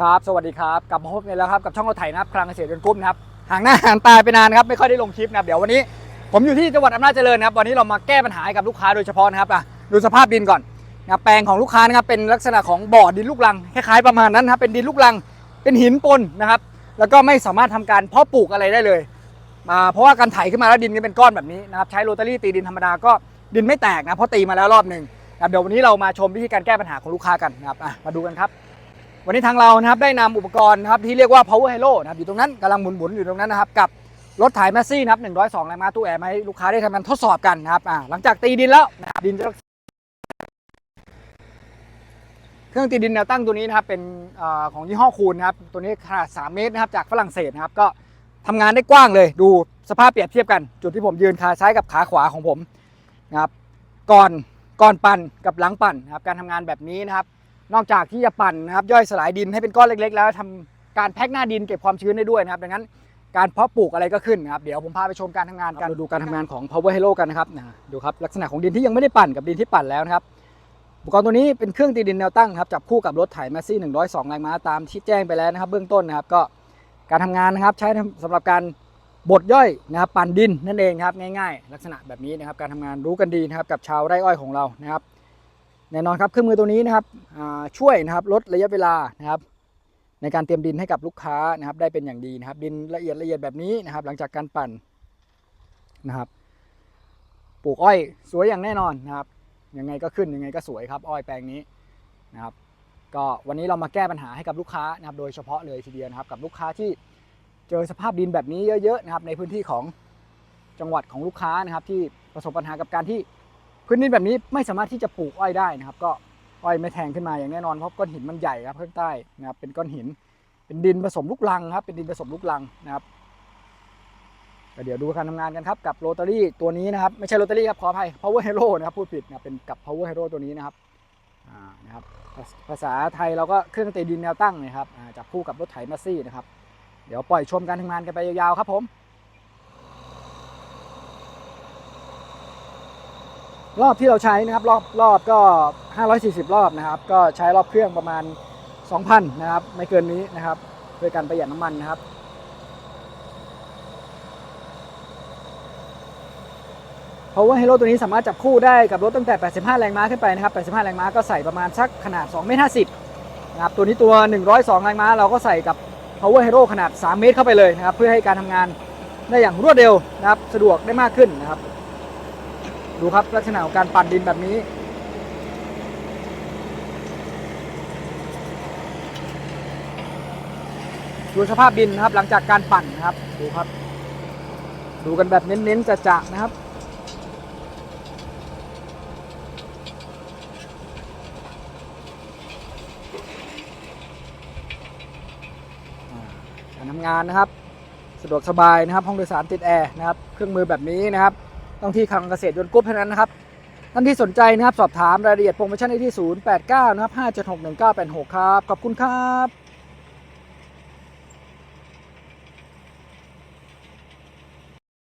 ครับ สวัสดีครับกลับมาพบกันแล้วครับกับช่องเราไถนะครับคลังเกษตรยนกรุ๊ปนะครับห่างหน้าห่างตาไปนานครับไม่ค่อยได้ลงคลิปนะครับเดี๋ยววันนี้ ผมอยู่ที่จังหวัดอำนาจเจริญนะครับวันนี้เรามาแก้ปัญหาให้กับลูกค้าโดยเฉพาะนะครับอะดูสภาพดินก่อนนะแปลงของลูกค้านะครับเป็นลักษณะของบ่อดินลูกรังคล้ายๆประมาณนั้นนะครับเป็นดินลูกรังเป็นหินปนนะครับ แล้วก็ไม่สามารถทำการเพาะปลูกอะไรได้เลยมาเพราะว่าการไถขึ้นมาแล้วดินก็เป็นก้อนแบบนี้นะครับใช้โรตารี่ตีดินธรรมดาก็ดินไม่แตกนะเพราะตีมาแล้วรอบหนึ่งนะเดี๋ยววันนี้เรามาชมวิธีการแก้ปัญหาของลูกค้ากันนะครับมาดูกันครับ วันนี้ทางเรานะครับได้นำอุปกรณ์นะครับที่เรียกว่า power halo นะครับอยู่ตรงนั้นกำลังหมุนๆอยู่ตรงนั้นนะครับกับรถถ่ายแมสซี่นะครับ102แรงม้าตู้แอร์มาให้ลูกค้าได้ทำการทดสอบกันนะครับหลังจากตีดินแล้วนะครับดินจะเครื่องตีดินแนวตั้งตัวนี้นะครับเป็นอของยี่ห้อคูณนะครับตัวนี้ขนาด 3 เมตรนะครับจากฝรั่งเศสนะครับก็ทำงานได้กว้างเลย ดูสภาพเปรียบเทียบกัน จุดที่ผมยืนขาซ้ายกับขาขวาของผมนะครับก่อนก่อนปั่นกับหลังปั่นนะครับการทำงานแบบนี้นะครับ นอกจากที่จะปั่นนะครับย่อยสลายดินให้เป็นก้อนเล็ก ๆ แล้วทำการแพ็คหน้าดินเก็บความชื้นได้ด้วยนะครับ ดังนั้นการเพาะปลูกอะไรก็ขึ้นนะครับ เดี๋ยวผมพาไปชมการทำงานกันดูการทำงานของ Power Hero กันนะครับนะดูครับลักษณะของดินที่ยังไม่ได้ปั่นกับดินที่ปั่นแล้วนะครับอุปกรณ์ตัวนี้เป็นเครื่องตีดินแนวตั้งครับจับคู่กับรถไถแมสซี่102แรงม้าตามที่แจ้งไปแล้วนะครับ เบื้องต้นนะครับก็การทำงานนะครับใช้สำหรับการบดย่อยนะครับปั่นดินนั่นเองครับง่าย ๆ ลักษณะแบบนี้นะครับการทำงานรู้กันดีนะครับกับชาวไร่อ้อยของเรานะครับ แน่นอนครับเครื่องมือตัวนี้นะครับช่วยนะครับลดระยะเวลานะครับ ในการเตรียมดินให้กับลูกค้านะครับ ได้เป็นอย่างดีนะครับ ดินละเอียดละเอียดแบบนี้นะครับ หลังจากการปั่นนะครับปลูกอ้อยสวยอย่างแน่นอนนะครับยังไงก็ขึ้นยังไงก็สวยครับ อ้อยแปลงนี้นะครับ ก็วันนี้เรามาแก้ปัญหาให้กับลูกค้านะครับ โดยเฉพาะเลยทีเดียวนะครับ กับลูกค้าที่เจอสภาพดินแบบนี้เยอะๆนะครับ ในพื้นที่ของจังหวัดของลูกค้านะครับ ที่ประสบปัญหากับการที่ พื้นดินแบบนี้ไม่สามารถที่จะปลูกอ้อยได้นะครับ ก็อ้อยไม่แทงขึ้นมาอย่างแน่นอนเพราะก้อนหินมันใหญ่ครับข้างใต้นะครับเป็นก้อนหิน เป็นดินผสมลูกรังครับ เป็นดินผสมลูกรังนะครับเดี๋ยวดูการทำงานกันครับกับโรตารี่ตัวนี้นะครับ ไม่ใช่โรตารี่ครับขออภัย power hero นะครับพูดผิดนะเป็นกับ power hero ตัวนี้นะครับอ่านะครับภาษาไทยเราก็เครื่องตีดินแนวตั้งนะครับจับคู่กับรถไถมาซี่นะครับ เดี๋ยวปล่อยชมการทำงานกันไปยาวๆครับผม รอบที่เราใช้นะครับรอบรอบก็ 540 รอบนะครับ ก็ใช้รอบเครื่องประมาณ 2,000 นะครับ ไม่เกินนี้นะครับโดยการประหยัดน้ำมันนะครับเพราะว่า Hero ตัวนี้สามารถจับคู่ได้กับรถตั้งแต่ 85 แรงม้าขึ้นไปนะครับ 85 แรงม้าก็ใส่ประมาณสักขนาด2เมตร50นะครับตัวนี้ตัว 102 แรงม้าเราก็ใส่กับ Power Hero ขนาด 3 เมตรเข้าไปเลยนะครับ เพื่อให้การทำงานได้อย่างรวดเร็วนะครับ สะดวกได้มากขึ้นนะครับ ดูครับลักษณะของการปั่นดินแบบนี้ ดูสภาพดินนะครับหลังจากการปั่นนะครับ ดูครับ ดูกันแบบเน้นๆจะๆนะครับการทำงานนะครับ สะดวกสบายนะครับ ห้องโดยสารติดแอร์นะครับ เครื่องมือแบบนี้นะครับ ต้องที่คลังเกษตรยนต์กรุ๊ปเท่านั้นนะครับท่านที่สนใจนะครับสอบถามรายละเอียดโปรโมชั่นได้ที่ 089 นะครับ 5761986 ครับ ขอบคุณครับ